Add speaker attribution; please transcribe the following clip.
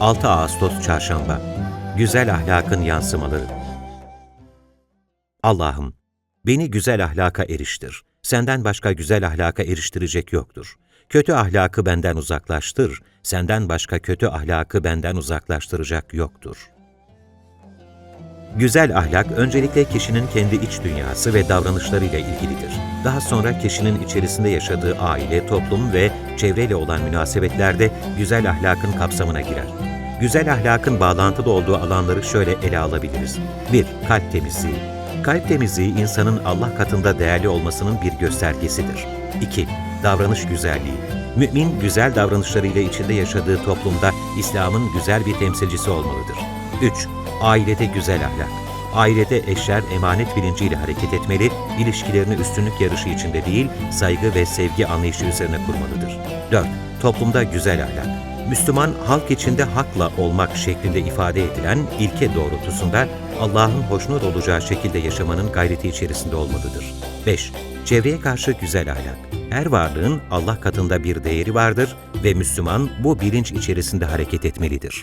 Speaker 1: 6 Ağustos Çarşamba Güzel Ahlakın Yansımaları Allah'ım, beni güzel ahlaka eriştir. Senden başka güzel ahlaka eriştirecek yoktur. Kötü ahlakı benden uzaklaştır. Senden başka kötü ahlakı benden uzaklaştıracak yoktur. Güzel ahlak öncelikle kişinin kendi iç dünyası ve davranışlarıyla ilgilidir. Daha sonra kişinin içerisinde yaşadığı aile, toplum ve çevreyle olan münasebetlerde güzel ahlakın kapsamına girer. Güzel ahlakın bağlantılı olduğu alanları şöyle ele alabiliriz. 1. Kalp temizliği. Kalp temizliği insanın Allah katında değerli olmasının bir göstergesidir. 2. Davranış güzelliği. Mümin güzel davranışlarıyla içinde yaşadığı toplumda İslam'ın güzel bir temsilcisi olmalıdır. 3. Ailede güzel ahlak. Ailede eşler emanet bilinciyle hareket etmeli, ilişkilerini üstünlük yarışı içinde değil, saygı ve sevgi anlayışı üzerine kurmalıdır. 4. Toplumda güzel ahlak. Müslüman, halk içinde hakla olmak şeklinde ifade edilen ilke doğrultusunda Allah'ın hoşnut olacağı şekilde yaşamanın gayreti içerisinde olmalıdır. 5. Çevreye karşı güzel ahlak. Her varlığın Allah katında bir değeri vardır ve Müslüman bu bilinç içerisinde hareket etmelidir.